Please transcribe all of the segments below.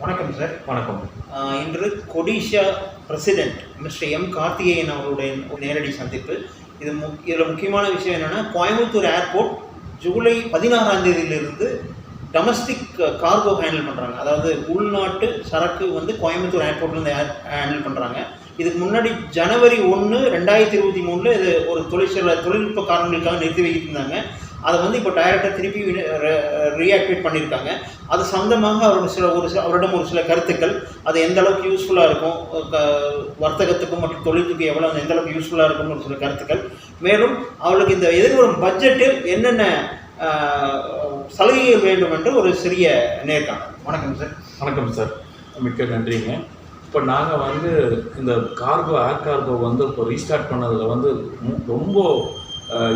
வணக்கம் சார். வணக்கம். இன்று Codissia president mister M. Karthikeyan அவருடைய ஒரு நேரடி சந்திப்பு. இது மு இதில் முக்கியமான விஷயம் என்னென்னா கோயம்புத்தூர் ஏர்போர்ட் ஜூலை பதினாறாம் தேதியிலிருந்து டொமஸ்டிக் கார்கோ ஹேண்டில் பண்ணுறாங்க அதாவது உள்நாட்டு சரக்கு வந்து கோயம்புத்தூர் ஏர்போர்ட்லேருந்து ஹேண்டில் பண்ணுறாங்க இதுக்கு முன்னாடி ஜனவரி ஒன்று ரெண்டாயிரத்தி இருபத்தி மூணில் இது ஒரு தொழிற்சாலை தொழில்நுட்ப காரணங்களுக்காக நிறுத்தி வைத்திருந்தாங்க. அதை வந்து இப்போ டைரக்டாக திருப்பி ரீஆக்டிவேட் பண்ணியிருக்காங்க அது சந்தமாக அவரோட சில ஒரு சில அவரிடம் ஒரு சில கருத்துக்கள். அது எந்த அளவுக்கு யூஸ்ஃபுல்லாக இருக்கும்? வர்த்தகத்துக்கும் மற்றும் தொழிலுக்கு எவ்வளோ எந்த அளவுக்கு யூஸ்ஃபுல்லாக இருக்கும்னு ஒரு சில கருத்துக்கள். மேலும் அவளுக்கு இந்த எதிர்வரும் பட்ஜெட்டில் என்னென்ன சலுகைகள் வேண்டும் என்று ஒரு சிறிய நேர்காணல். வணக்கம் சார் வணக்கம் சார் மிக்க நன்றிங்க. இப்போ நாங்கள் வந்து இந்த கார்கோ ஏர் கார்கோ வந்து இப்போ ரீஸ்டார்ட் பண்ணதில் வந்து ரொம்ப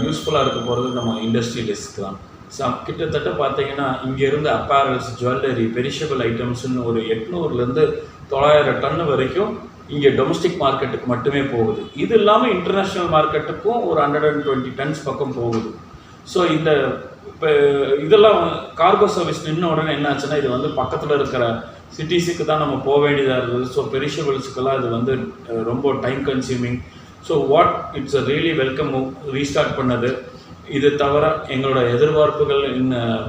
யூஸ்ஃபுல்லாக இருக்க போகிறது நம்ம இண்டஸ்ட்ரியலிஸ்ட்க்கு தான். ஸோ கிட்டத்தட்ட பார்த்தீங்கன்னா இங்கேருந்து அப்பேரல்ஸ் ஜுவல்லரி பெரிஷபிள் ஐட்டம்ஸ்னு ஒரு எட்நூறுலேருந்து தொள்ளாயிரம் டன் வரைக்கும் இங்கே டொமஸ்டிக் மார்க்கெட்டுக்கு மட்டுமே போகுது. இது இல்லாமல் இன்டர்நேஷ்னல் மார்க்கெட்டுக்கும் ஒரு ஹண்ட்ரட் அண்ட் டுவெண்ட்டி டன்ஸ் பக்கம் போகுது. ஸோ இந்த இப்போ இதெல்லாம் கார்கோ சர்வீஸ் நின்ன உடனே என்ன ஆச்சுன்னா இது வந்து பக்கத்தில் இருக்கிற சிட்டிஸுக்கு தான் நம்ம போக வேண்டியதாக இருந்தது. ஸோ பெரிஷபிள்ஸுக்கெல்லாம் இது வந்து ரொம்ப time consuming so what it's uh really welcome restart பண்ணது. இது தவிர எங்களோட எதிர்பார்ப்புகள் இன்னும்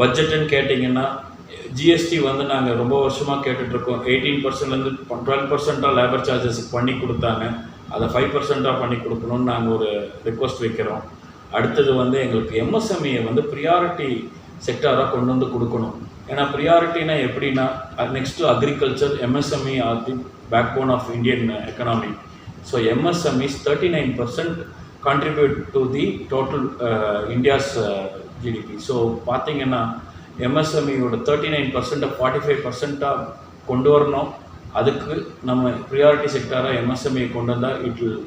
பட்ஜெட்டுன்னு கேட்டிங்கன்னா ஜிஎஸ்டி வந்து நாங்கள் ரொம்ப வருஷமாக கேட்டுட்ருக்கோம். எயிட்டீன் பர்சன்ட்லேருந்து டுவெல் பர்சண்ட்டாக லேபர் சார்ஜஸுக்கு பண்ணி கொடுத்தாங்க. அதை ஃபைவ் பர்சண்ட்டாக பண்ணி கொடுக்கணும்னு நாங்கள் ஒரு ரிக்வஸ்ட் வைக்கிறோம். அடுத்தது வந்து எங்களுக்கு எம்எஸ்எம்இயை வந்து ப்ரியாரிட்டி செக்டாராக கொண்டு வந்து கொடுக்கணும். ஏன்னா ப்ரியாரிட்டினா எப்படின்னா next agriculture MSME are the backbone of Indian economy so MSMEs thirty nine percent the total the total India's GDP so பார்த்தீங்கன்னா எம்எஸ்எம்இயோட தேர்ட்டி நைன் பர்சன்ட்டை ஃபார்ட்டி ஃபைவ் பர்சண்ட்டாக கொண்டு வரணும். அதுக்கு நம்ம ப்ரியாரிட்டி செக்டாராக எம்எஸ்எம்இ கொண்டு வந்தால் it will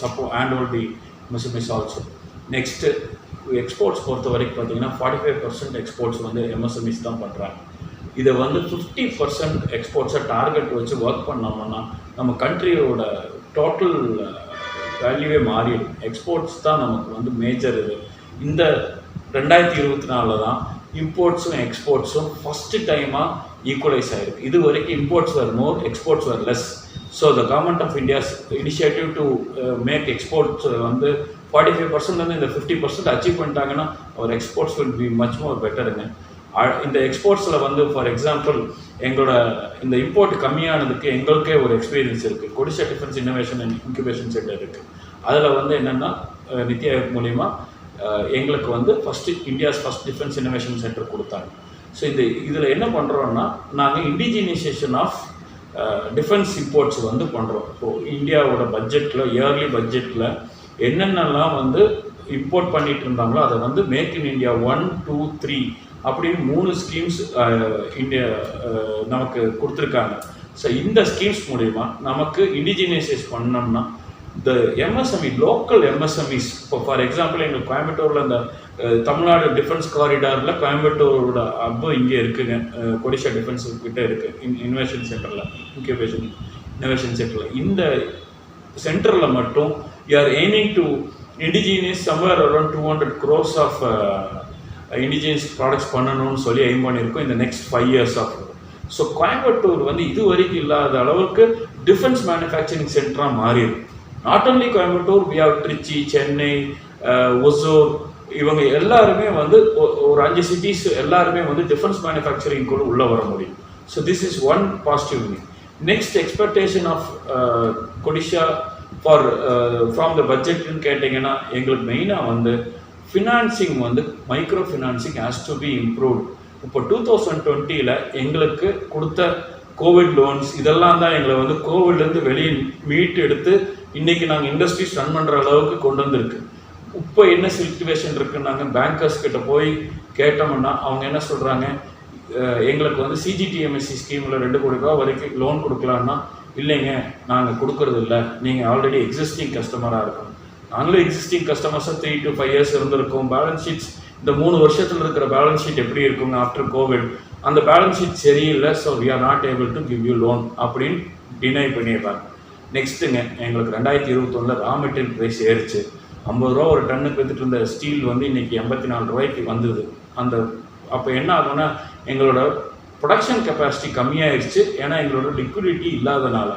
support and all the MSMEs also next exports பொறுத்த வரைக்கும் பார்த்தீங்கன்னா ஃபார்ட்டி ஃபைவ் பர்சன்ட் எக்ஸ்போர்ட்ஸ் வந்து எம்எஸ்எம்இஸ் தான் பண்ணுறாங்க இதை வந்து ஃபிஃப்டி பர்சன்ட் எக்ஸ்போர்ட்ஸை டார்கெட் வச்சு ஒர்க் பண்ணோம்னா நம்ம கண்ட்ரியோட டோட்டல் வேல்யூவே uh, மாறிடும். எக்ஸ்போர்ட்ஸ் தான் நமக்கு வந்து மேஜர் இது. இந்த ரெண்டாயிரத்தி இருபத்தி நாலில் தான் இம்போர்ட்ஸும் எக்ஸ்போர்ட்ஸும் ஃபஸ்ட்டு டைமாக ஈக்குவலைஸ் ஆகிருக்கு இது வரைக்கும் imports were more exports were less so the government of India's initiative to make exports வந்து ஃபார்ட்டி ஃபைவ் பர்சன்ட்லேருந்து இந்த ஃபிஃப்டி பர்சன்ட் அச்சீவ் பண்ணிட்டாங்கன்னா our exports will be much more பெட்டருங்க இந்த எக்ஸ்போர்ட்ஸில் வந்து ஃபார் எக்ஸாம்பிள் எங்களோட இந்த இம்போர்ட் கம்மியானதுக்கு எங்களுக்கே ஒரு எக்ஸ்பீரியன்ஸ் இருக்குது CODISSIA defence innovation and incubation centre இருக்குது அதில் வந்து என்னென்னா நித்தி ஆயோக் மூலிமா எங்களுக்கு வந்து first India's first defence innovation centre கொடுத்தாங்க. ஸோ இந்த இதில் என்ன பண்ணுறோன்னா நாங்கள் இண்டிஜினைசேஷன் ஆஃப் டிஃபென்ஸ் இம்போர்ட்ஸ் வந்து பண்ணுறோம் ஸோ இந்தியாவோட பட்ஜெட்டில் இயர்லி பட்ஜெட்டில் என்னென்னலாம் வந்து இம்போர்ட் பண்ணிட்டு இருந்தாங்களோ அதை வந்து make in India one two three அப்படின்னு மூணு ஸ்கீம்ஸ் இந்தியா நமக்கு கொடுத்துருக்காங்க. ஸோ இந்த ஸ்கீம்ஸ் மூலிமா நமக்கு இண்டிஜினைசேஸ் பண்ணோம்னா இந்த எம்எஸ்எம்இ லோக்கல் எம்எஸ்எம்இஸ் இப்போ ஃபார் எக்ஸாம்பிள் எங்களுக்கு கோயம்புத்தூரில் இந்த தமிழ்நாடு டிஃபென்ஸ் காரிடாரில் கோயம்புத்தூரோட அப்பு இங்கே இருக்குங்க. கொடிஷா டிஃபென்ஸ் கிட்ட இருக்குது இன் இன்வெஷன் சென்டரில் இன்குபேஷன் இன்னோவேஷன் சென்டரில் இந்த சென்டரில் மட்டும் are aiming to indigenous somewhere around two hundred crores of indigenous products பண்ணணும்னு சொல்லி எய்ம் பண்ணியிருக்கோம் இந்த next five years of so Coimbatore வந்து இது வரைக்கும் இல்லாத அளவுக்கு டிஃபென்ஸ் மேனுஃபேக்சரிங் சென்டராக மாறிடும் not only Coimbatore we have Trichy Chennai Hosur இவங்க எல்லாருமே வந்து ஒரு அஞ்சு சிட்டிஸ் எல்லாருமே வந்து டிஃபென்ஸ் மேனுஃபேக்சரிங் கூட உள்ளே வர முடியும். So this is one positive next expectation of CODISSIA for from the பட்ஜெட்னு கேட்டிங்கன்னா எங்களுக்கு மெயினாக வந்து ஃபினான்சிங் வந்து micro financing has to be improved இப்போ டூ தௌசண்ட் டுவெண்ட்டியில் எங்களுக்கு கொடுத்த கோவிட் லோன்ஸ் இதெல்லாம் தான் எங்களை வந்து கோவிட்லேருந்து வெளியே மீட்டு எடுத்து இன்றைக்கி நாங்கள் இண்டஸ்ட்ரீஸ் ரன் பண்ணுற அளவுக்கு கொண்டு வந்திருக்கு. இப்போ என்ன சுச்சுவேஷன் இருக்குன்னு நாங்கள் பேங்கர்ஸ் கிட்ட போய் கேட்டோம்னா அவங்க என்ன சொல்கிறாங்க எங்களுக்கு வந்து சிஜிடிஎம்எஸ்சி ஸ்கீமில் ரெண்டு கோடி ரூபா வரைக்கும் லோன் கொடுக்கலான்னா இல்லைங்க நாங்கள் கொடுக்கறது இல்லை. நீங்கள் ஆல்ரெடி எக்ஸிஸ்டிங் கஸ்டமராக இருக்கணும். நாங்களும் எக்ஸிஸ்டிங் கஸ்டமர்ஸாக த்ரீ டு ஃபைவ் இயர்ஸ் இருந்திருக்கோம். பேலன்ஸ் ஷீட்ஸ் இந்த மூணு வருஷத்தில் இருக்கிற பேலன்ஸ் ஷீட் எப்படி இருக்குங்க ஆஃப்டர் கோவிட் அந்த பேலன்ஸ் ஷீட் சரியில்லை so we are not able to give you loan அப்படின்னு டினை பண்ணிடுறாங்க நெக்ஸ்ட்டுங்க எங்களுக்கு ரெண்டாயிரத்தி இருபத்தொன்னில் ரா மெட்டீரியல் ப்ரைஸ் ஏறிச்சு. ஐம்பது ரூபா ஒரு டன்னுக்கு வித்துட்டு இருந்த ஸ்டீல் வந்து இன்னைக்கு எண்பத்தி நாலு ரூபாய்க்கு வந்தது. அந்த அப்போ என்ன ஆகும்னா எங்களோட ப்ரொடக்ஷன் கெப்பாசிட்டி கம்மியாயிருச்சு. ஏன்னா எங்களோட லிக்விடிட்டி இல்லாதனால.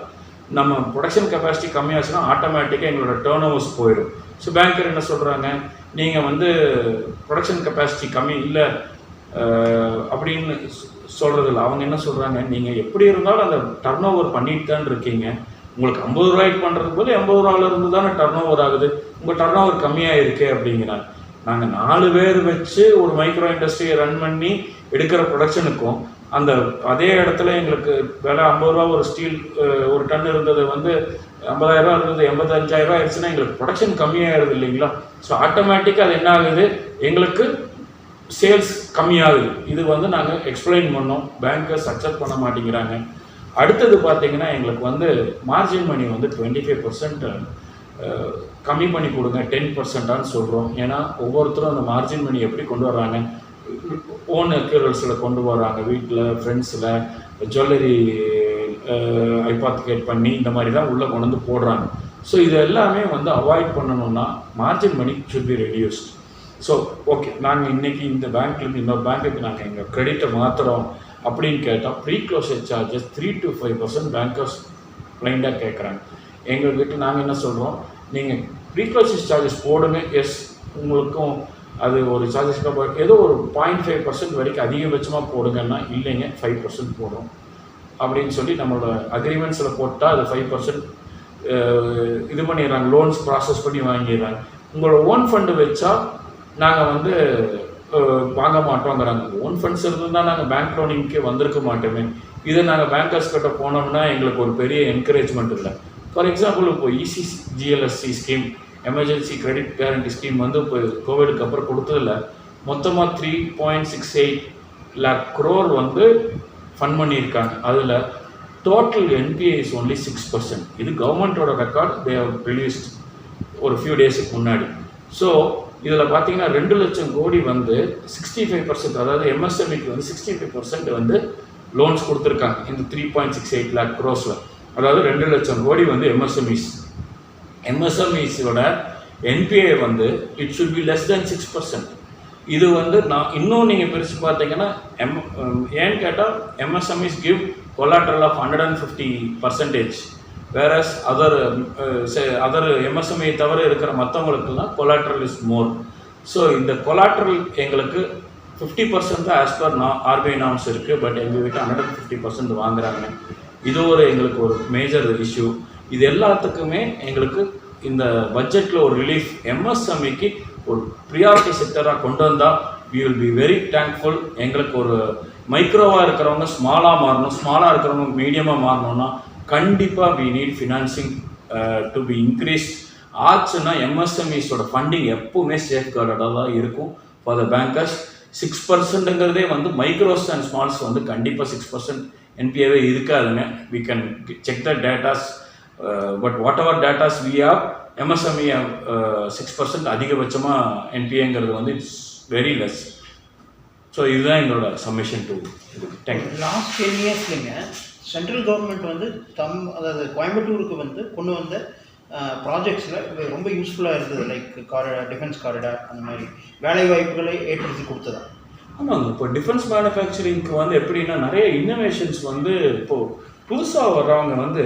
நம்ம ப்ரொடக்ஷன் கெப்பாசிட்டி கம்மியாச்சுன்னா ஆட்டோமேட்டிக்காக எங்களோட டேர்ன் ஓவர்ஸ் போயிடும். ஸோ பேங்கர் என்ன சொல்கிறாங்க நீங்கள் வந்து ப்ரொடக்ஷன் கெப்பாசிட்டி கம்மி இல்லை அப்படின்னு சொல்கிறதில்ல அவங்க என்ன சொல்கிறாங்க நீங்கள் எப்படி இருந்தாலும் அந்த டர்ன் ஓவர் பண்ணிட்டு தான் இருக்கீங்க. உங்களுக்கு ஐம்பது ரூபாய்க்கு பண்ணுறது போது எண்பது ரூபாயில இருந்து தானே டர்ன் ஓவர் ஆகுது. உங்கள் டர்ன் ஓவர் கம்மியாக இருக்கே அப்படிங்கிறாங்க. நாங்கள் நாலு பேர் வச்சு ஒரு மைக்ரோ இண்டஸ்ட்ரியை ரன் பண்ணி எடுக்கிற ப்ரொடக்ஷனுக்கும் அந்த அதே இடத்துல எங்களுக்கு விலை ஐம்பது ரூபா ஒரு ஸ்டீல் ஒரு டன் இருந்தது வந்து ஐம்பதாயிரம் ரூபா இருந்தது எண்பத்தஞ்சாயிரம் ரூபா ஆயிடுச்சுன்னா எங்களுக்கு ப்ரொடக்ஷன் கம்மியாகிடுது இல்லைங்களா? ஸோ ஆட்டோமேட்டிக்காக அது என்ன ஆகுது? எங்களுக்கு சேல்ஸ் கம்மியாகுது. இது வந்து நாங்கள் எக்ஸ்பிளைன் பண்ணோம். பேங்கர்ஸ் அக்செப்ட் பண்ண மாட்டேங்கிறாங்க. அடுத்தது பார்த்தீங்கன்னா எங்களுக்கு வந்து மார்ஜின் மணி வந்து டுவெண்ட்டி ஃபைவ் பர்சன்ட் கம்மி பண்ணி கொடுங்க. டென் பர்சன்டான்னு சொல்கிறோம் ஏன்னா ஒவ்வொருத்தரும் அந்த மார்ஜின் மணி எப்படி கொண்டு வர்றாங்க? ஓன் அக்யூரல்ஸில் கொண்டு வராங்க. வீட்டில் ஃப்ரெண்ட்ஸில் ஜுவல்லரி ஐபாத்திகேட் பண்ணி இந்த மாதிரி தான் உள்ளே கொண்டு வந்து போடுறாங்க. ஸோ இது எல்லாமே வந்து அவாய்ட் பண்ணணும்னா margin money should be reduced so okay நாங்கள் இன்றைக்கி இந்த பேங்க்லேருந்து இன்னொரு பேங்க்குக்கு நாங்கள் எங்கள் கிரெடிட்டை மாற்றுறோம் அப்படின்னு கேட்டால் pre closure charges three to five percent bankers ப்ளைண்டாக கேட்குறாங்க எங்கள்கிட்ட நாங்கள் என்ன சொல்கிறோம் நீங்கள் ப்ரீ க்ளோசர் சார்ஜஸ் போடுங்க. எஸ் உங்களுக்கும் அது ஒரு சார்ஜஸ் ஏதோ ஒரு பாயிண்ட் ஃபைவ் பர்சன்ட் வரைக்கும் அதிகபட்சமாக போடுங்கன்னா இல்லைங்க ஃபைவ் பர்சன்ட் போடுறோம் அப்படின்னு சொல்லி நம்மளோட அக்ரிமெண்ட்ஸில் போட்டால் அது ஃபைவ் பர்சன்ட் இது பண்ணிடுறாங்க லோன்ஸ் ப்ராசஸ் பண்ணி வாங்கிடுறாங்க. உங்களோட ஓன் ஃபண்டு வச்சா நாங்கள் வந்து வாங்க மாட்டோங்கிறாங்க. ஓன் ஃபண்ட்ஸ் இருந்தால் நாங்கள் பேங்க் லோனிங்கே வந்திருக்க மாட்டோமே. இதை நாங்கள் பேங்கர்ஸ் கிட்ட போனோம்னா எங்களுக்கு ஒரு பெரிய என்கரேஜ்மெண்ட் இல்லை. ஃபார் எக்ஸாம்பிள் இப்போ E EC GLSC scheme emergency credit guarantee scheme வந்து இப்போ கோவிடுக்கு அப்புறம் கொடுத்ததில்ல. மொத்தமாக three point six eight lakh crore வந்து ஃபண்ட் பண்ணியிருக்காங்க. அதில் total NPI is only six percent இது கவர்மெண்ட்டோட ரெக்கார்ட் தே ஹவ் ரிலீஸ்ட் ஒரு ஃபியூ டேஸுக்கு முன்னாடி. ஸோ இதில் பார்த்தீங்கன்னா ரெண்டு லட்சம் கோடி வந்து சிக்ஸ்டி ஃபைவ் பர்சன்ட் அதாவது எம்எஸ்எம்இக்கு வந்து சிக்ஸ்டி ஃபைவ் பர்சன்ட் வந்து லோன்ஸ் கொடுத்துருக்காங்க. இந்த three point six eight lakh க்ரோஸில் அதாவது ரெண்டு லட்சம் கோடி வந்து எம்எஸ்எம்இஸ் எம்எஸ்எம்இஸோட என்பிஐ வந்து it should be less than six percent இது வந்து நான் இன்னும் நீங்கள் பிரித்து பார்த்தீங்கன்னா எம் ஏன்னு கேட்டால் MSMEs give collateral of hundred and fifty percentage whereas other other MSMI தவிர இருக்கிற மற்றவங்களுக்குலாம் கொலாட்ரல் இஸ் மோர் ஸோ இந்த கொலாட்ரல் எங்களுக்கு ஃபிஃப்டி பர்சன்ட் தான் ஆஸ் பர் நான் ஆர்பிஐ நாம்ஸ் இருக்குது பட் எங்கள் வீட்டு ஹண்ட்ரட் அண்ட் ஃபிஃப்டி பர்சன்ட் வாங்குறாங்க. இது ஒரு எங்களுக்கு ஒரு மேஜர் இஷ்யூ இது எல்லாத்துக்குமே எங்களுக்கு இந்த பட்ஜெட்டில் ஒரு ரிலீஃப் எம்எஸ்எம்இக்கு ஒரு ப்ரியாரிட்டி செக்டராக கொண்டு வந்தால் we will be very thankful எங்களுக்கு ஒரு மைக்ரோவாக இருக்கிறவங்க ஸ்மாலாக மாறணும். ஸ்மாலாக இருக்கிறவங்க மீடியமாக மாறணும்னா கண்டிப்பாக we need financing to be increase ஆச்சுன்னா எம்எஸ்எம்இஸோட ஃபண்டிங் எப்பவுமே சேஃப் கார்டடாக தான் இருக்கும் ஃபார் த பேங்கர்ஸ் சிக்ஸ் பர்சன்ட்டுங்கிறதே வந்து மைக்ரோஸ் அண்ட் ஸ்மால்ஸ் வந்து கண்டிப்பாக சிக்ஸ் பர்சன்ட் என்பிஏவே இருக்காதுங்க. We can check the datas but whatever datas we have MSME six percent அதிகபட்சமாக என்பிஏங்கிறது வந்து இட்ஸ் வெரி லெஸ் ஸோ இதுதான் எங்களோட submission to thank you last ten இயர்ஸ்லிங்க central government வந்து தம் அதாவது கோயம்புத்தூருக்கு வந்து கொண்டு வந்த ப்ராஜெக்ட்ஸில் ரொம்ப யூஸ்ஃபுல்லாக இருந்தது. லைக் கார டிஃபென்ஸ் காரிடார் அந்த மாதிரி. வேலை வாய்ப்புகளை ஏற்படுத்தி கொடுத்ததா? ஆமாங்க. இப்போ டிஃபென்ஸ் மேனுஃபேக்சரிங்க்கு வந்து எப்படின்னா நிறைய இன்னோவேஷன்ஸ் வந்து இப்போது புதுசாக வர்றவங்க வந்து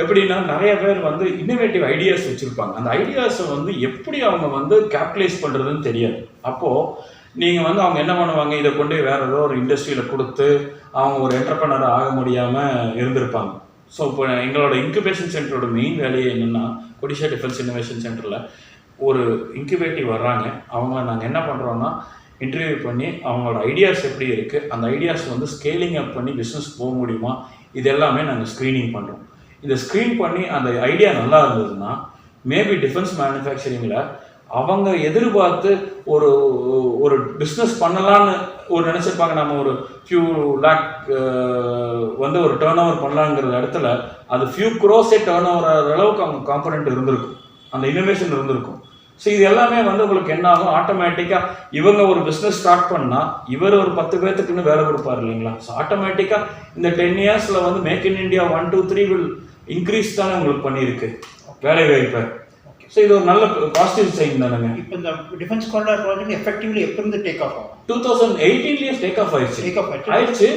எப்படின்னா நிறைய பேர் வந்து இன்னோவேட்டிவ் ஐடியாஸ் வச்சுருப்பாங்க. அந்த ஐடியாஸை வந்து எப்படி அவங்க வந்து கேபிட்டலைஸ் பண்ணுறதுன்னு தெரியாது. அப்போது நீங்கள் வந்து அவங்க என்ன பண்ணுவாங்க? இதை கொண்டு வேறு ஏதோ ஒரு இண்டஸ்ட்ரியில் கொடுத்து அவங்க ஒரு என்டர்பனர் ஆக முடியாமல் இருந்திருப்பாங்க. ஸோ இப்போ எங்களோட இன்குபேஷன் சென்டரோட மெயின் வேலையே என்னென்னா கொடிஷா டிஃபென்ஸ் இன்னோவேஷன் சென்டரில் ஒரு இன்குபேட்டிவ் வர்றாங்க. அவங்க நாங்கள் என்ன பண்ணுறோன்னா இன்டர்வியூ பண்ணி அவங்களோட ஐடியாஸ் எப்படி இருக்குது அந்த ஐடியாஸ் வந்து ஸ்கேலிங் அப் பண்ணி பிஸ்னஸ் போக முடியுமா? இது எல்லாமே நாங்கள் ஸ்க்ரீனிங் பண்ணுறோம் இதை ஸ்க்ரீன் பண்ணி அந்த ஐடியா நல்லா இருந்ததுன்னா மேபி டிஃபென்ஸ் மேனுஃபேக்சரிங்கில் அவங்க எதிர்பார்த்து ஒரு ஒரு பிஸ்னஸ் பண்ணலான்னு ஒரு நினச்சிருப்பாங்க. நம்ம ஒரு ஃபியூ லேக் வந்து ஒரு டேர்ன் ஓவர் பண்ணலாங்கிற இடத்துல அது ஃபியூ க்ரோஸே டேர்ன் ஓவர் ஆகிற அளவுக்கு அவங்க காம்பனண்ட் இருந்திருக்கும். அந்த இனோவேஷன் இருந்திருக்கும். ஸோ இது எல்லாமே வந்து உங்களுக்கு என்ன ஆகும்? ஆட்டோமேட்டிக்காக இவங்க ஒரு பிஸ்னஸ் ஸ்டார்ட் பண்ணால் இவர் ஒரு பத்து பேர்த்துக்குன்னு வேலை கொடுப்பார் இல்லைங்களா? ஸோ ஆட்டோமேட்டிக்காக இந்த டென் இயர்ஸில் வந்து make in India one two three will increase தானே உங்களுக்கு பண்ணியிருக்கு. வேலை வாய்ப்பை. ஸோ இது ஒரு நல்ல பாசிட்டிவ் சைன் தானுங்க. இப்போ இந்த டிஃபென்ஸ் காரிடார் ப்ராஜெக்ட் எஃபெக்டிவ்லி எப்போ டேக் ஆஃப் ஆகும்? டூ தௌசண்ட் எயிட்டீன்லேயே டேக் ஆஃப் ஆயிடுச்சு. டேக் ஆஃப் ஆயிடுச்சு.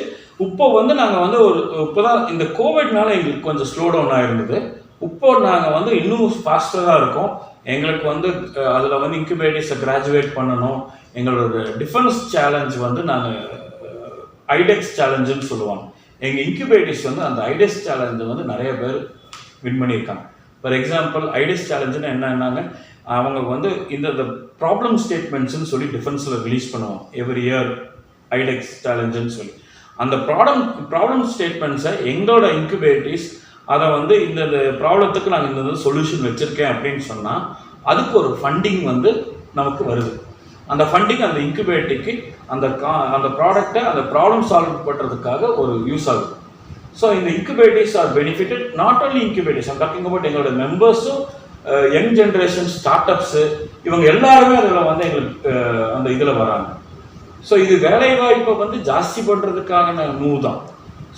இப்போ வந்து நாங்கள் வந்து ஒரு இப்போதான் இந்த கோவிட்னால எங்களுக்கு கொஞ்சம் ஸ்லோ டவுன் ஆயிருந்தது. இப்போ நாங்கள் வந்து இன்னும் ஃபாஸ்டராக இருக்கோம். எங்களுக்கு வந்து அதில் வந்து இன்குபேட்டர்ஸை கிராஜுவேட் பண்ணணும். எங்களோட டிஃபென்ஸ் சேலஞ்ச் வந்து நாங்கள் ஐடெக்ஸ் சேலஞ்சுன்னு சொல்லுவாங்க. எங்கள் இன்குபேட்டர்ஸ் வந்து அந்த ஐடியஸ் சேலஞ்சை வந்து நிறைய பேர் வின் பண்ணியிருக்காங்க. ஃபார் எக்ஸாம்பிள் ஐடெக்ஸ் சேலஞ்சுன்னு என்னன்னாங்க அவங்க வந்து இந்த இந்த ப்ராப்ளம் ஸ்டேட்மெண்ட்ஸ்னு சொல்லி டிஃபென்ஸில் ரிலீஸ் பண்ணுவோம் எவ்ரி இயர் ஐடெக்ஸ் சேலஞ்சுன்னு சொல்லி. அந்த ப்ராப்ளம் ப்ராப்ளம் ஸ்டேட்மெண்ட்ஸை எங்களோட இன்குபேட்டர்ஸ் அதை வந்து இந்த ப்ராப்ளத்துக்கு நாங்கள் இந்த சொல்யூஷன் வச்சுருக்கேன் அப்படின்னு சொன்னால் அதுக்கு ஒரு ஃபண்டிங் வந்து நமக்கு வருது. அந்த ஃபண்டிங் அந்த இன்குபேட்டிக்கு அந்த கா அந்த ப்ராடக்டை அந்த ப்ராப்ளம் சால்வ் பண்ணுறதுக்காக ஒரு யூஸ் ஆகுது. ஸோ இந்த incubators are benefited not only incubators I'm talking about எங்களோட மெம்பர்ஸும் யங் ஜென்ரேஷன் ஸ்டார்ட் அப்ஸு இவங்க எல்லாருமே அதில் வந்து எங்களுக்கு அந்த இதில் வராங்க. ஸோ இது வேலை வாய்ப்பை வந்து ஜாஸ்தி பண்ணுறதுக்கான மூவ் தான்.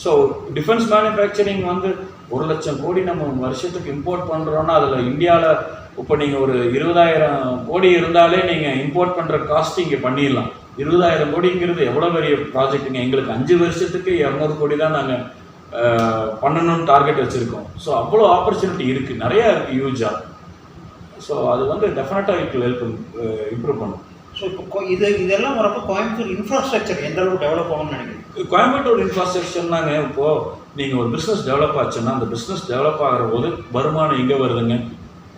ஸோ டிஃபென்ஸ் மேனுஃபேக்சரிங் வந்து ஒரு லட்சம் கோடி நம்ம வருஷத்துக்கு இம்போர்ட் பண்ணுறோன்னா அதில் இந்தியாவில் இப்போ நீங்கள் ஒரு இருபதாயிரம் கோடி இருந்தாலே நீங்கள் இம்போர்ட் பண்ணுற காஸ்ட் இங்கே பண்ணிடலாம். இருபதாயிரம் கோடிங்கிறது எவ்வளோ பெரிய ப்ராஜெக்ட்டுங்க எங்களுக்கு அஞ்சு வருஷத்துக்கு இரநூறு கோடி தான் நாங்கள் பண்ணணும்னு டார்கெட் வச்சுருக்கோம். ஸோ அவ்வளோ ஆப்பர்ச்சுனிட்டி இருக்குது நிறையா இருக்குது யூஜாக ஸோ அது வந்து டெஃபினட்டாக இட் ஹெல்ப் இம்ப்ரூவ் பண்ணும். ஸோ இப்போ இது இதெல்லாம் வரப்போ கோயம்புத்தூர் இன்ஃப்ராஸ்ட்ரக்சர் எந்த அளவுக்கு டெவலப் ஆகும்னு நினைக்கிறேன் கோயம்புத்தூர் இன்ஃப்ராஸ்ட்ரக்சர்னாங்க இப்போது நீங்கள் ஒரு பிஸ்னஸ் டெவலப் ஆச்சுன்னா அந்த பிஸ்னஸ் டெவலப் ஆகிற போது வருமானம் எங்கே வருதுங்க?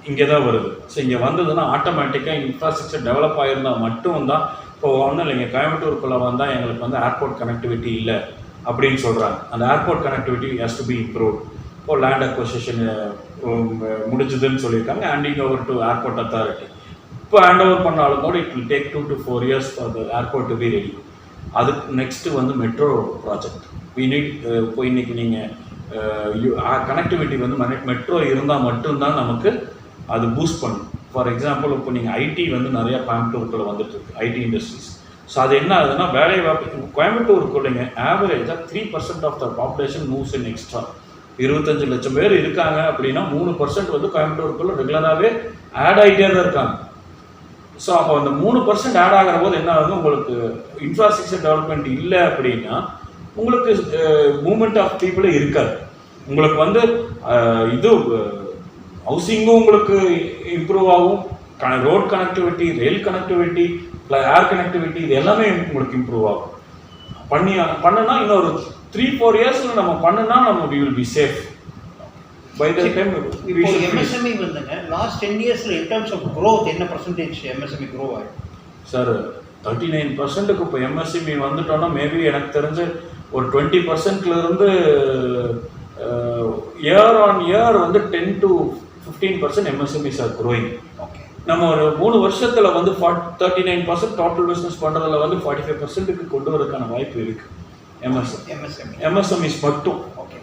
இங்கே தான் வருது. ஸோ இங்கே வந்ததுன்னா ஆட்டோமேட்டிக்காக இன்ஃப்ராஸ்ட்ரக்சர் டெவலப் ஆகிருந்தால் மட்டும்தான் இப்போ ஒன்றும் இல்லைங்க. கோயம்புத்தூருக்குள்ளே வந்தால் எங்களுக்கு வந்து ஏர்போர்ட் கனெக்டிவிட்டி இல்லை அப்படின்னு சொல்கிறாங்க அந்த airport connectivity has to be improve இப்போ லேண்ட் அக்வசிஷன் முடிஞ்சதுன்னு சொல்லியிருக்காங்க. Handing over to airport authority இப்போ ஹேண்ட் ஓவர் பண்ணாலும் கூட it will take two to four years for the airport to be ready அதுக்கு நெக்ஸ்ட்டு வந்து மெட்ரோ ப்ராஜெக்ட் வி நீட் இப்போ இன்றைக்கி நீங்கள் கனெக்டிவிட்டி வந்து மெட்ரோ இருந்தால் மட்டும்தான் நமக்கு அது பூஸ்ட் பண்ணும். ஃபார் எக்ஸாம்பிள் இப்போ நீங்கள் ஐடி வந்து நிறையா கோயம்புத்தூருக்குள்ளே வந்துட்டுருக்கு ஐடி இண்டஸ்ட்ரீஸ் ஸோ அது என்ன ஆகுதுன்னா வேலை வாய்ப்பு கோயம்புத்தூருக்குள்ளைங்க ஆவரேஜாக three percent of the population moves in extra இருபத்தஞ்சு லட்சம் பேர் இருக்காங்க அப்படின்னா மூணு பர்சன்ட் வந்து கோயம்புத்தூருக்குள்ளே ரெகுலராகவே ஆட் ஆகிட்டே தான் இருக்காங்க. ஸோ அப்போ அந்த மூணு பர்சன்ட் ஆட் ஆகிற போது என்ன ஆகுது உங்களுக்கு இன்ஃப்ராஸ்ட்ரக்சர் டெவலப்மெண்ட் இல்லை அப்படின்னா உங்களுக்கு மூமெண்ட் ஆஃப் பீப்புளே இருக்காது. உங்களுக்கு வந்து இது ஹவுசிங்கும் உங்களுக்கு இம்ப்ரூவ் ஆகும். Road connectivity rail connectivity air connectivity இது எல்லாமே உங்களுக்கு இம்ப்ரூவ் ஆகும். பண்ணி பண்ணுனா இன்னொரு த்ரீ ஃபோர் இயர்ஸில் நம்ம பண்ணுனா நம்ம we will be safe by the time இப்போ எம்எஸ்எம்இ வந்துங்க லாஸ்ட் டென் இயர்ஸில் இன் டர்ம்ஸ் ஆஃப் growth என்ன பர்சன்டேஜ் எம்எஸ்எம்இ க்ரோ ஆகும் சார் தேர்ட்டி நைன் பர்சன்ட்டுக்கு இப்போ எம்எஸ்சிபி வந்துட்டோம்னா மேபி எனக்கு தெரிஞ்சு ஒரு டுவெண்ட்டி பர்சன்ட்லேருந்து இயர் ஆன் இயர் வந்து ten to fifteen percent MSMEs are growing okay நம்ம ஒரு மூணு வருஷத்துல வந்து ஃபார்ட் thirty nine percent total business பண்ணுறதுல வந்து ஃபார்ட்டி ஃபைவ் பர்சன்ட்டுக்கு கொண்டு வரதுக்கான வாய்ப்பு இருக்கு. எம்எஸ்எம் எம்எஸ்எம்இ எம்எஸ்எம்இஸ் மட்டும். ஓகே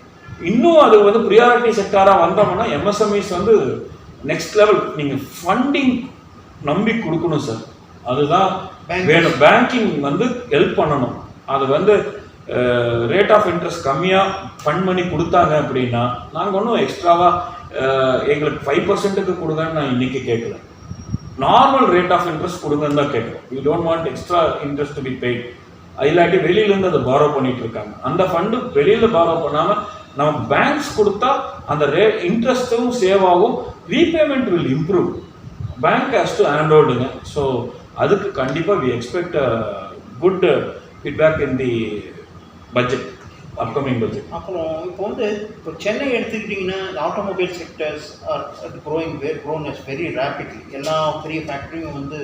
இன்னும் அது வந்து ப்ரியாரிட்டி செக்டாராக வந்தோம்னா எம்எஸ்எம்இஸ் வந்து நெக்ஸ்ட் லெவல் நீங்கள் ஃபண்டிங் நம்பி கொடுக்கணும் சார் அதுதான். வேணும். பேங்கிங் வந்து ஹெல்ப் பண்ணணும். அது வந்து ரேட் ஆஃப் இன்ட்ரெஸ்ட் கம்மியாக ஃபண்ட் பண்ணி கொடுத்தாங்க அப்படின்னா நாங்கள் ஒன்றும் எக்ஸ்ட்ராவாக எங்களுக்கு ஃபைவ் பர்சன்ட்டுக்கு கொடுங்கன்னு நான் இன்னைக்கு கேட்கல. நார்மல் ரேட் ஆஃப் இன்ட்ரெஸ்ட் கொடுங்கன்னு தான் கேட்குறோம். You don't want extra interest to be paid இல்லாட்டி வெளியிலேருந்து அதை பாரோ பண்ணிட்டு இருக்காங்க. அந்த ஃபண்டு வெளியில் பாரோ பண்ணாமல் நம்ம பேங்க்ஸ் கொடுத்தா அந்த ரே இன்ட்ரெஸ்ட்டும் சேவ் ஆகும். Repayment will improve bank has to hand so அதுக்கு கண்டிப்பாக we expect good feedback in the budget upcoming budget அப்புறம் இப்போ வந்து இப்போ சென்னை எடுத்துக்கிட்டிங்கன்னா automobile sectors are growing grown is very rapidly எல்லா பெரிய ஃபேக்ட்ரியும் வந்து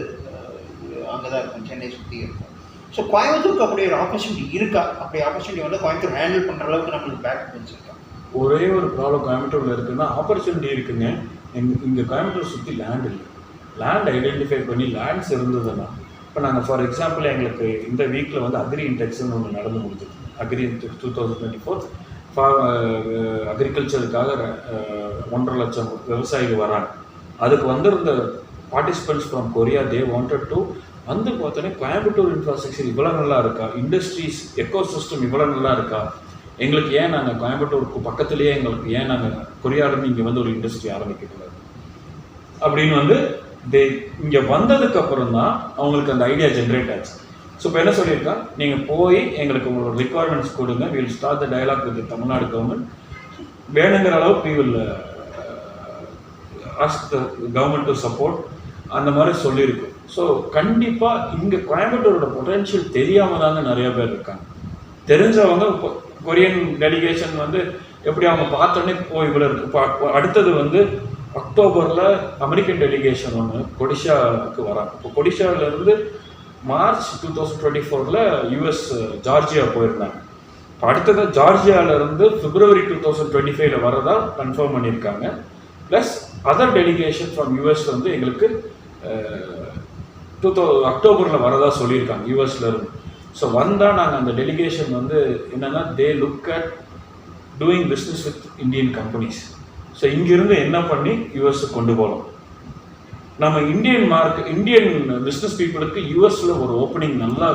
அங்கே தான் இருக்கும் சென்னை சுற்றி இருக்கும். ஸோ கோயம்புத்தூருக்கு அப்படி ஒரு ஆப்பர்ச்சுனிட்டி இருக்கா? அப்படி ஆப்பர்ச்சுனிட்டி வந்து கோயம்புத்தூர் ஹேண்டில் பண்ணுற அளவுக்கு நம்மளுக்கு பேக் வச்சுருக்கா ஒரே ஒரு ப்ராப்ளம் கோயம்புத்தூரில் இருக்குன்னா ஆப்பர்ச்சுனிட்டி இருக்குங்க. இங்கே கோயம்புத்தூர் சுற்றி லேண்ட் இல்லை. லேண்ட் ஐடென்டிஃபை பண்ணி லேண்ட்ஸ் இருந்ததுன்னா இப்போ நாங்கள் ஃபார் எக்ஸாம்பிள் எங்களுக்கு இந்த வீக்கில் வந்து அக்ரி இன்டெக்ஸ்னு ஒன்று நடந்து முடிஞ்சது agri two thousand twenty four அக்ரிகல்ச்சருக்காக ஒன்றரை லட்சம் விவசாயிகள் வராங்க. அதுக்கு வந்திருந்த participants from Korea they wanted to வந்து பார்த்தோன்னே கோயம்புத்தூர் இன்ஃப்ராஸ்ட்ரக்சர் இவ்வளோ நல்லா இருக்கா? இண்டஸ்ட்ரீஸ் எக்கோ சிஸ்டம் இவ்வளோ நல்லா இருக்கா? எங்களுக்கு ஏன் நாங்கள் கோயம்புத்தூருக்கு பக்கத்துலேயே எங்களுக்கு ஏன் நாங்கள் கொரியாவிலேருந்து இங்கே வந்து ஒரு இண்டஸ்ட்ரி ஆரம்பிக்கக்கூடாது? அப்படின்னு வந்து தே இங்கே வந்ததுக்கப்புறம் தான் அவங்களுக்கு அந்த ஐடியா ஜென்ரேட் ஆச்சு. ஸோ இப்போ என்ன சொல்லியிருக்கான் நீங்கள் போய் எங்களுக்கு உங்களோட ரிக்குவயர்மெண்ட்ஸ் கொடுங்க. Will start the dialogue with Tamil Nadu government வேணுங்கிற அளவுக்கு will ask the government to support அந்த மாதிரி சொல்லியிருக்கு ஸோ கண்டிப்பாக இங்கே கோயம்புத்தூரோட பொட்டென்ஷியல் தெரியாமல் தாங்க நிறைய பேர் இருக்காங்க. தெரிஞ்சவங்க கொரியன் டெலிகேஷன் வந்து எப்படி அவங்க பார்த்தோன்னே ஓ இவ்வளோ இருக்கு. இப்போ அடுத்தது வந்து அக்டோபரில் அமெரிக்கன் டெலிகேஷன் ஒன்று கொடிஷாவுக்கு வராங்க. இப்போ கொடிஷாவிலேருந்து மார்ச் டூ தௌசண்ட் டுவெண்ட்டி ஃபோரில் யூஎஸ் ஜார்ஜியா போயிருந்தாங்க. இப்போ அடுத்தது ஜார்ஜியாவிலேருந்து பிப்ரவரி டூ தௌசண்ட் டுவெண்ட்டி ஃபைவ்ல வரதா கன்ஃபார்ம் பண்ணியிருக்காங்க plus other delegation from US வந்து எங்களுக்கு டூ தௌ அக்டோபரில் வரதா சொல்லியிருக்காங்க யூஎஸ்லேருந்து ஸோ வந்தால் நாங்கள் அந்த டெலிகேஷன் வந்து என்னென்னா they look at doing business with Indian companies so இங்கிருந்து என்ன பண்ணி யூஎஸ்க்கு கொண்டு போகலாம் நம்ம இந்தியன் மார்க் இந்தியன் பிஸ்னஸ் பீப்புளுக்கு யூஎஸ்ல ஒரு ஓப்பனிங் நல்லா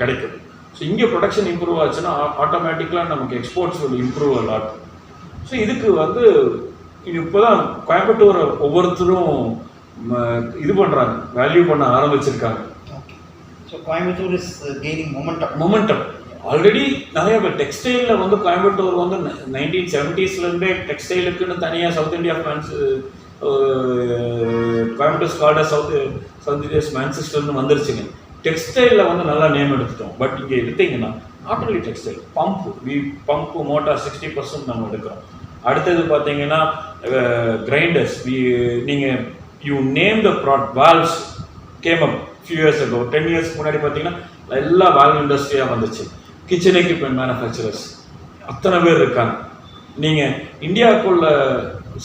கிடைக்குது. ஸோ இங்கே ப்ரொடக்ஷன் இம்ப்ரூவ் ஆச்சுன்னா ஆட்டோமேட்டிக்கலாக நமக்கு exports will improve a lot so இதுக்கு வந்து இப்போ தான் கோயம்புத்தூரை ஒவ்வொருத்தரும் இது பண்ணுறாங்க வேல்யூ பண்ண ஆரம்பிச்சிருக்காங்க. Okay so Coimbatore is gaining momentum momentum already நிறைய பேர் டெக்ஸ்டைலில் வந்து கோயம்புத்தூர் வந்து நைன்டீன் செவன்ட்டீஸ்லேருந்தே டெக்ஸ்டைலுக்குன்னு தனியாக சவுத் இந்தியா ஃபேன்ஸ் கோயம்புத்தூர் ஸ்கால்ட சவுத் சவுத் இந்தியாஸ் மேன்செஸ்டர்னு வந்துருச்சுங்க. டெக்ஸ்டைலில் வந்து நல்லா நேம் எடுத்துட்டோம். பட் இங்கே எடுத்தீங்கன்னா not only textile pump we pump motor sixty percent நம்ம எடுக்கிறோம். அடுத்தது பார்த்தீங்கன்னா கிரைண்டர்ஸ் வி நீங்கள் you name the broad valves came up few years ago ten years முன்னாடி பார்த்தீங்கன்னா எல்லா வால்வ் இண்டஸ்ட்ரியாக வந்துச்சு. கிச்சன் எக்யூப்மெண்ட் மேனுஃபேக்சரர்ஸ் அத்தனை பேர் இருக்காங்க. நீங்கள் இந்தியாவுக்குள்ள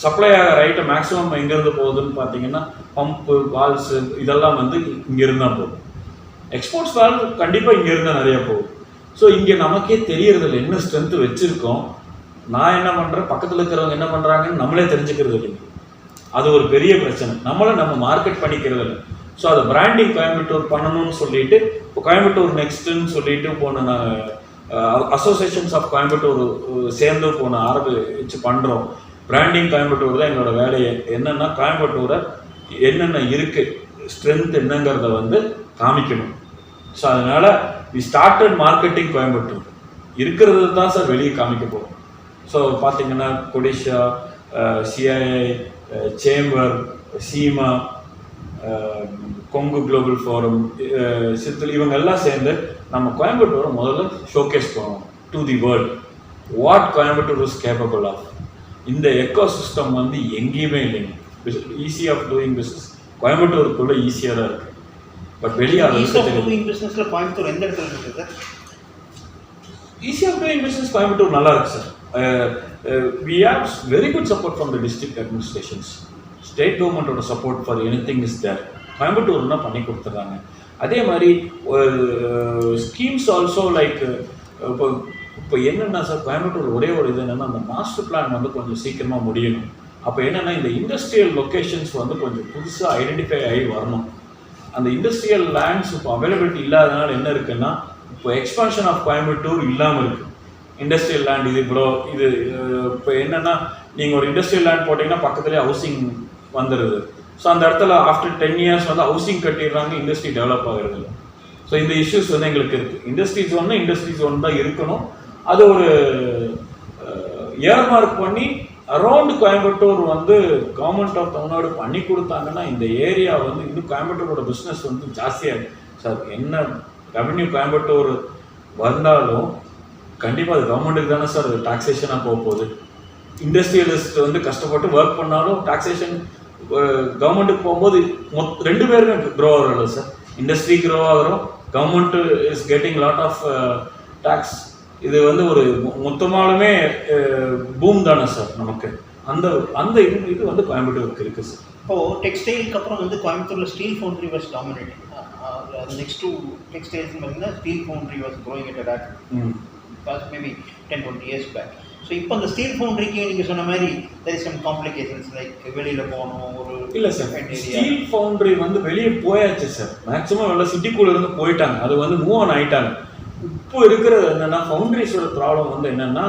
சப்ளை ஆகிற ஐட்டம் மேக்ஸிமம் எங்கேருந்து போகுதுன்னு பார்த்தீங்கன்னா பம்பு வால்ஸு இதெல்லாம் வந்து இங்கே இருந்தால் போகும் எக்ஸ்போர்ட்ஸ் வால்வ் கண்டிப்பாக இங்கே இருந்தால் நிறைய போகும். ஸோ இங்கே நமக்கே தெரியறதில்ல என்ன ஸ்ட்ரென்த்து வச்சுருக்கோம். நான் என்ன பண்ணுறேன் பக்கத்தில் இருக்கிறவங்க என்ன பண்ணுறாங்கன்னு நம்மளே தெரிஞ்சுக்கிறது இல்லைங்க. அது ஒரு பெரிய பிரச்சனை. நம்மளை நம்ம மார்க்கெட் பண்ணிக்கிறது இல்லை. ஸோ அதை பிராண்டிங் கோயம்புத்தூர் பண்ணணும்னு சொல்லிட்டு இப்போ கோயம்புத்தூர் நெக்ஸ்ட்டுன்னு சொல்லிட்டு போன நாங்கள் அசோசியேஷன்ஸ் ஆஃப் கோயம்புத்தூர் சேர்ந்து போன ஆரம்பிச்சு பண்ணுறோம் பிராண்டிங் கோயம்புத்தூர் தான் எங்களோட வேலையை. என்னென்னா கோயம்புத்தூரை என்னென்ன இருக்குது ஸ்ட்ரென்த் என்னங்கிறத வந்து காமிக்கணும். ஸோ அதனால் வி ஸ்டார்டட் மார்க்கெட்டிங் கோயம்புத்தூர் இருக்கிறது தான் சார் வெளியே காமிக்க போகிறோம் ஸோ பார்த்தீங்கன்னா CODISSIA CII chamber SIEMA Kongu global forum சித்தல் இவங்க எல்லாம் சேர்ந்து நம்ம கோயம்புத்தூரை முதல்ல ஷோகேஸ் பண்ணணும் to the world what Coimbatore is capable of இந்த எக்கோ சிஸ்டம் வந்து எங்கேயுமே இல்லைங்க. ஈஸி ஆஃப் டூயிங் பிஸ்னஸ் கோயம்புத்தூருக்குள்ள ஈஸியாக தான் இருக்குது பட் வெளியே பிஸ்னஸில் கோயம்புத்தூர் எந்த இடத்துல இருக்குது sir? Ease of doing business Coimbatore நல்லா இருக்கு sir. We have very good support from the district administrations state கவர்மெண்ட்டோட support for anything is there கோயம்புத்தூர்னா பண்ணி கொடுத்துட்றாங்க அதே மாதிரி ஸ்கீம்ஸ் ஆல்சோ லைக் இப்போ இப்போ என்னென்னா சார் கோயம்புத்தூர் ஒரே ஒரு இது என்னென்னா அந்த மாஸ்டர் பிளான் வந்து கொஞ்சம் சீக்கிரமாக முடியணும். அப்போ என்னென்னா இந்த இண்டஸ்ட்ரியல் லொக்கேஷன்ஸ் வந்து கொஞ்சம் புதுசாக ஐடென்டிஃபை ஆகி வரணும். அந்த இண்டஸ்ட்ரியல் லேண்ட்ஸ் இப்போ அவைலபிலிட்டி இல்லாதனால என்ன இருக்குன்னா இப்போ எக்ஸ்பான்ஷன் ஆஃப் கோயம்புத்தூர் இல்லாமல் இருக்குது இண்டஸ்ட்ரியல் லேண்ட் இது இவ்வளோ இது இப்போ என்னென்னா நீங்கள் ஒரு இண்டஸ்ட்ரியல் லேண்ட் போட்டிங்கன்னா பக்கத்துலேயே ஹவுசிங் வந்துடுது ஸோ அந்த இடத்துல ஆஃப்டர் டென் இயர்ஸ் வந்து ஹவுசிங் கட்டிடுறாங்க இண்டஸ்ட்ரி டெவலப் ஆகிறது இல்லை. ஸோ இந்த இஷ்யூஸ் வந்து எங்களுக்கு இருக்குது இண்டஸ்ட்ரி ஒன்று இண்டஸ்ட்ரி ஜோன் தான் இருக்கணும். அது ஒரு ஏர்மார்க் பண்ணி அரௌண்ட் கோயம்புத்தூர் வந்து கவர்மெண்ட் ஆஃப் தமிழ்நாடு பண்ணி கொடுத்தாங்கன்னா இந்த ஏரியா வந்து இன்னும் கோயம்புத்தூரோட பிஸ்னஸ் வந்து ஜாஸ்தியாக சார் என்ன ரெவன்யூ கோயம்புத்தூர் வந்தாலும் கண்டிப்பாக அது கவர்மெண்ட்டுக்கு தானே சார் டாக்ஸேஷனாக போக போகுது. இண்டஸ்ட்ரியலிஸ்ட் வந்து கஷ்டப்பட்டு ஒர்க் பண்ணாலும் டாக்ஸேஷன் கவர்மெண்ட்டுக்கு போகும்போது மொத் ரெண்டு பேருமே க்ரோ ஆகிறோம் சார். இண்டஸ்ட்ரி க்ரோ ஆகிறோம் government is getting lot of tax இது வந்து ஒரு மொத்தமாலுமே பூம் தானே சார் நமக்கு. அந்த அந்த இது இது வந்து கோயம்புத்தூருக்கு இருக்குது சார். இப்போது டெக்ஸ்டைலுக்கு அப்புறம் வந்து கோயம்புத்தூரில் steel foundry was dominating next to textiles பார்த்தீங்கன்னா steel foundry was growing at rate ம். Past maybe ten twenty years back so இப்போ அந்த ஸ்டீல் ஃபவுண்ட்ரிக்கு நீங்கள் சொன்ன மாதிரி தெர் சம் காம்ப்ளிகேஷன்ஸ் லைக் வெளியில் போகணும் ஒரு இல்ல சார். ஸ்டீல் ஃபவுண்டரி வந்து வெளியே போயாச்சு சார். மேக்ஸிமம் எல்லாம் சிட்டிக்குள்ள இருந்து போயிட்டாங்க. அது வந்து மூவ் ஆன் ஆயிட்டாங்க. இப்போ இருக்கிறது என்னன்னா ஃபவுண்டரிஸோட ப்ராப்ளம் வந்து என்னன்னா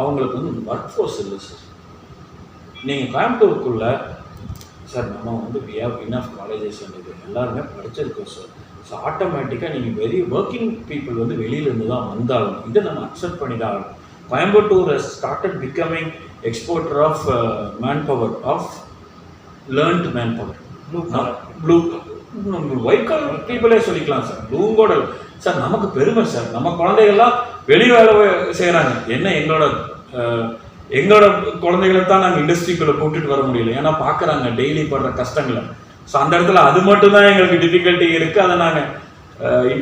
அவங்களுக்கு வந்து ஒர்க் ஃபோர்ஸ் இல்லை சார் நீங்கள் கோயம்புத்தூருக்குள்ள சார் நம்ம வந்து வி ஹவ் இனஃப் காலேஜஸ் இது எல்லாருமே படிச்சிருக்கோம் சார் ஸோ ஆட்டோமேட்டிக்காக நீங்கள் வெரி ஒர்க்கிங் பீப்புள் வந்து வெளியிலேருந்து தான் வந்தாகணும் இதை நம்ம அக்செப்ட் பண்ணி தான் ஆகணும். Coimbatore started becoming exporter of man power of learned man power collar. Blue white collar பீப்புளே சொல்லிக்கலாம் சார் ப்ளூங்கோட சார் நமக்கு பெருமை சார். நம்ம குழந்தைகள்லாம் வெளி வேலை செய்கிறாங்க என்ன எங்களோட எங்களோட குழந்தைகளை தான் நாங்கள் இண்டஸ்ட்ரிக்குள்ளே கூட்டிட்டு வர முடியல. ஏன்னா பார்க்குறாங்க டெய்லி படுற கஷ்டங்களை. ஸோ அந்த இடத்துல அது மட்டும்தான் எங்களுக்கு டிஃபிகல்ட்டி இருக்குது அதை நாங்கள்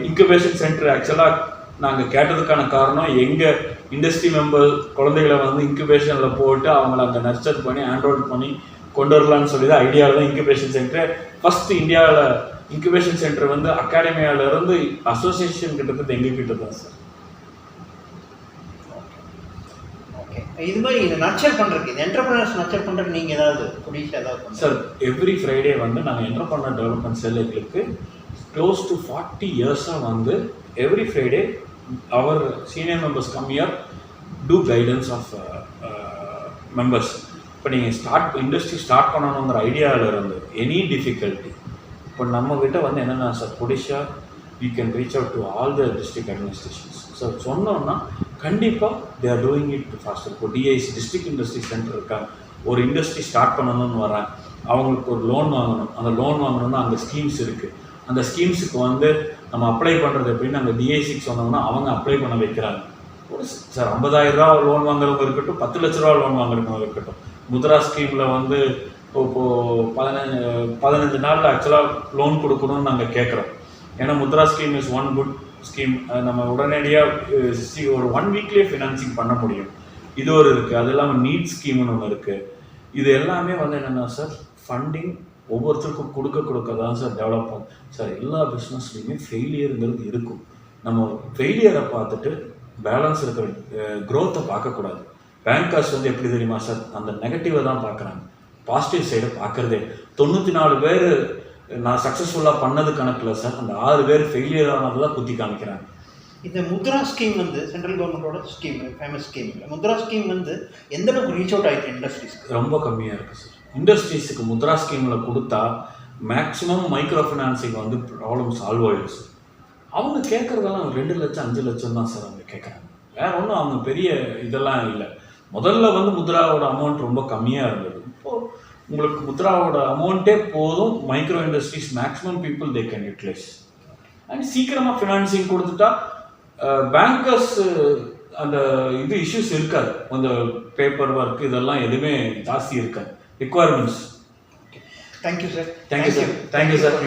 இன்குபேஷன் சென்டர் ஆக்சுவலாக நாங்கள் கேட்டதுக்கான காரணம் எங்கள் இண்டஸ்ட்ரி மெம்பர் குழந்தைகளை வந்து இன்குபேஷனில் போட்டு அவங்கள அங்கே நர்ச்சர் பண்ணி ஆண்ட்ராய்ட் பண்ணி கொண்டு வரலான்னு சொல்லி தான் ஐடியாவில் தான் இன்குபேஷன் சென்டர் ஃபஸ்ட்டு இந்தியாவில் இன்குபேஷன் சென்டர் வந்து அகாடமியால இருந்து அசோசியேஷன் கிட்ட இருந்து எங்க கிட்ட தான் சார் ஓகே இது மாதிரி இந்த நர்ச்சர் பண்ணுறதுக்கு இந்த என்டர்பிரினர்ஸ் நர்ச்சர் பண்ணுறதுக்கு நீங்கள் ஏதாவது கொடிஷா ஏதாவது சார் எவ்ரி ஃப்ரைடே வந்து நாங்கள் என்டர்பிரனர் டெவலப்மெண்ட் செல் எங்களுக்கு க்ளோஸ் டு ஃபார்ட்டி இயர்ஸாக வந்து every Friday our senior members come here to guidance of members இப்போ நீங்கள் ஸ்டார்ட் இண்டஸ்ட்ரி ஸ்டார்ட் பண்ணணுங்கிற ஐடியாவில் இருந்து எனி டிஃபிகல்ட்டி இப்போ நம்ம வந்து என்னென்ன sir Odisha you can reach out to all the district administrations so சொன்னோம்னா கண்டிப்பாக they are doing it faster இப்போ டிஐசி டிஸ்ட்ரிக்ட் இண்டஸ்ட்ரி சென்டர் இருக்காங்க ஒரு இண்டஸ்ட்ரி ஸ்டார்ட் பண்ணணும்னு வராங்க. அவங்களுக்கு ஒரு லோன் வாங்கணும். அந்த லோன் வாங்கணும்னா அங்கே ஸ்கீம்ஸ் இருக்குது அந்த ஸ்கீம்ஸுக்கு வந்து நம்ம அப்ளை பண்ணுறது எப்படின்னு அங்கே டிஐசிக்கு சொன்னோம்னா அவங்க அப்ளை பண்ண வைக்கிறாங்க. ஒரு சார் ஐம்பதாயிரம் ரூபா லோன் வாங்குறவங்க இருக்கட்டும் பத்து லட்ச ரூபா லோன் வாங்குறவங்க இருக்கட்டும். முத்ரா ஸ்கீமில் வந்து இப்போது பதினஞ்சு பதினஞ்சு நாளில் ஆக்சுவலாக லோன் கொடுக்கணும்னு நாங்கள் கேட்குறோம் ஏன்னா Mudra scheme is one good scheme நம்ம உடனடியாக ஒரு ஒன் வீக்லேயே ஃபினான்சிங் பண்ண முடியும். இது ஒரு இருக்குது அது இல்லாமல் நீட் ஸ்கீம்னு ஒன்று இருக்குது இது எல்லாமே வந்து என்னென்னா சார் ஃபண்டிங் ஒவ்வொருத்தருக்கும் கொடுக்க கொடுக்க தான் சார் டெவலப் ஆகும். சார் எல்லா பிஸ்னஸ்லேயுமே ஃபெயிலியருங்கிறது இருக்கும். நம்ம ஃபெயிலியரை பார்த்துட்டு பேலன்ஸ் இருக்கிற க்ரோத்தை பார்க்கக்கூடாது. பேங்க் காசு வந்து எப்படி தெரியுமா சார் அந்த நெகட்டிவை தான் பார்க்குறாங்க. பாசிட்டிவ் சைடை பார்க்குறதே. தொண்ணூற்றி நாலு பேர் நான் சக்ஸஸ்ஃபுல்லாக பண்ணது கணக்கில் சார். அந்த ஆறு பேர் ஃபெயிலியர் ஆனதெல்லாம் குத்தி காமிக்கிறாங்க. இந்த முத்ரா ஸ்கீம் வந்து சென்ட்ரல் கவர்மெண்டோட scheme famous scheme Mudra scheme வந்து எந்த அளவுக்கு ரீச் அவுட் ஆயிருக்கு இண்டஸ்ட்ரீஸ்க்கு ரொம்ப கம்மியாக இருக்குது சார். இண்டஸ்ட்ரீஸுக்கு முத்ரா ஸ்கீமில் கொடுத்தா மேக்ஸிமம் மைக்ரோ ஃபினான்சிங் வந்து ப்ராப்ளம் சால்வ் ஆகிடும் சார். அவங்க கேட்குறதெல்லாம் ரெண்டு லட்சம் அஞ்சு லட்சம் தான் சார் அவங்க கேட்குறாங்க. வேற ஒன்றும் அவங்க பெரிய இதெல்லாம் இல்லை. முதல்ல வந்து முத்ராவோட அமௌண்ட் ரொம்ப கம்மியாக இருந்தது. உங்களுக்கு முத்ராவோட அமௌண்ட்டே போதும். Micro industries maximum people they can utilise and சீக்கிரமாக ஃபினான்சிங் கொடுத்துட்டா பேங்கர்ஸ் அந்த இது இஷ்யூஸ் இருக்காது. அந்த பேப்பர் ஒர்க் இதெல்லாம் எதுவுமே ஜாஸ்தி இருக்காது. Requirements thank you sir thank you sir thank you sir